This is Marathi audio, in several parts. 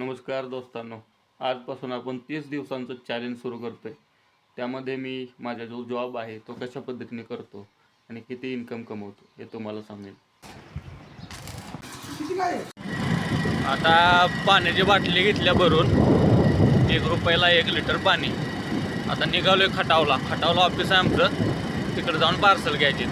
नमस्कार दोस्तांनो. आजपासून आपण तीस दिवसांचं चॅलेंज सुरू करतोय. त्यामध्ये मी माझा जो जॉब आहे तो कशा पद्धतीने करतो आणि किती इन्कम कमवतो हे तुम्हाला सांगेन. आता पाण्याची बाटली घेतल्या भरून एक रुपयाला एक लिटर पाणी. आता निघालोय खटावला. खटावला ऑफिस आहे आमचं. तिकडे जाऊन पार्सल घ्यायचे.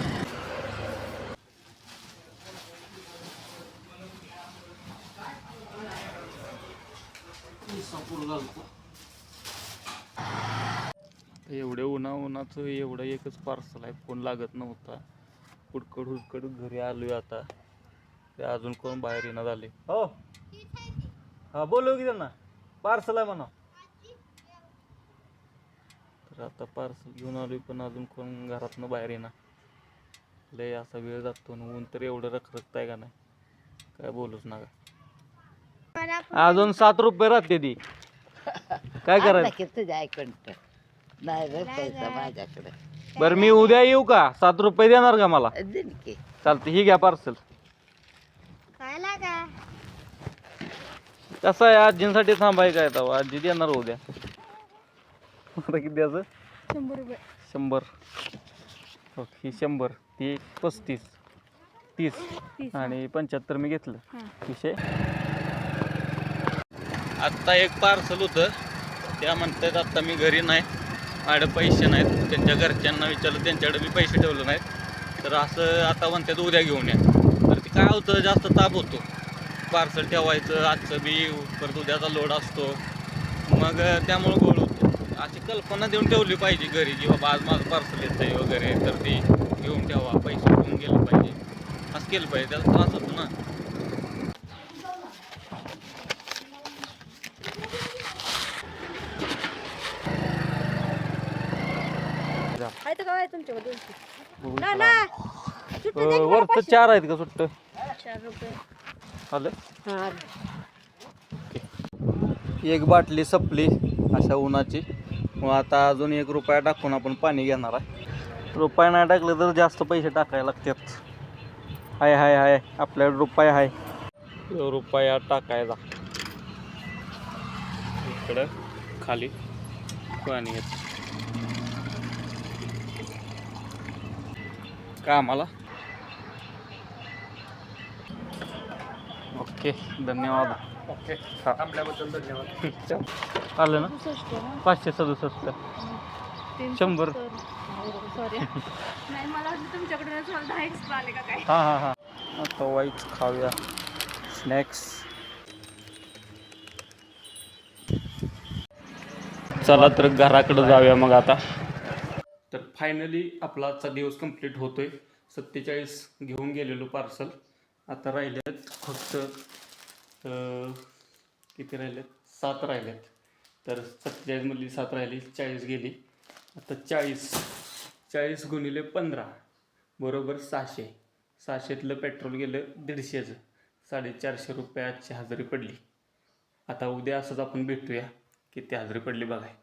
एवढे उन्हा उन्हाचं एवढं एकच पार्सल आहे फोन लागत नव्हता. कुडकड हुडकड घरी आलोय आता. ते अजून कोण बाहेर येणं झाले हो. हा बोलव की त्यांना. पार्सल आहे म्हणा. तर आता पार्सल घेऊन आलोय पण अजून कोण घरातनं बाहेर येणार. लय असा वेळ जातो आणि ऊन तर एवढं रखरखत आहे का नाही? काय बोलूच अजून सात रुपये राहते ती. काय करायचं? ऐकून. नाही रे पैसा माझ्याकडे. बरं मी उद्या येऊ का? सात रुपये देणार का मला? दिन की. चालते ही घ्या पार्सल कसं आहे आजींसाठी थांबाय काय तेव्हा आजी देणार उद्या. आता किती द्यायचं शंभर रुपये. शंभर. हो, ही शंभर. ती पस्तीस. तीस. आणि पंच्याहत्तर मी घेतलं. हां. आत्ता एक पार्सल होतं. त्या म्हणतात आत्ता मी घरी नाही. माझ्याकडे पैसे नाहीत. त्यांच्या घरच्यांना विचारलं त्यांच्याकडे मी पैसे ठेवले नाहीत. तर असं आता म्हणतात उद्या घेऊन या. तर ते काय होतं जास्त ताप होतो. पार्सल ठेवायचं आजचं बी परत उद्याचा लोड असतो. मग त्यामुळं गोळ होतो. अशी कल्पना देऊन ठेवली पाहिजे घरी की बाबा आज माझं पार्सल येतं आहे वगैरे तर ती घेऊन ठेवा. पैसे घेऊन गेलं पाहिजे. असं केलं पाहिजे. त्याला त्रास होतो ना. आहे तर काय तुमच्याकडे दोनशे बघू ना चला. ना. सुट्टी अं, दे की मला वरचं पाचशे. चार आहेत का सुट्ट? चार रुपये. आलं? हा एक बाटली संपली अशा उन्हाची. मग आता अजून एक रुपया टाकून आपण पाणी घेणार आहे. रुपया नाही टाकलं तर जास्त पैसे टाकायला लागतात. हाय हाय हाय. आपल्याकडे रुपया आहे रुपया टाकायचा. इकडं खाली पाणी येत. का आम्हाला? ओके धन्यवाद. ओके आलं ना? सदुसष्ट. ना? पाचशे सदुसष्ट. शंभर. सॉरी नाही मला वाटलं तुमच्याकडे दहा एक्स्ट्रा आले का काय? हां हां हां. खाऊया. स्नॅक्स चला तर घराकडे जाऊया मग आता. फायनली आपला आजचा दिवस कंप्लीट होतोय. सत्तेचाळीस घेऊन गेलेलो पार्सल आता राहिलेत फक्त किती राहिलेत? सात राहिलेत. तर सत्तेचाळीसमधली सात राहिली चाळीस गेली. आता चाळीस चाळीस गुणिले पंधरा बरोबर सहाशे. सहाशेतलं पेट्रोल गेलं दीडशेचं. साडेचारशे रुपयाची हजेरी पडली. आता उद्या असंच आपण भेटूया किती हजेरी पडली बघाय.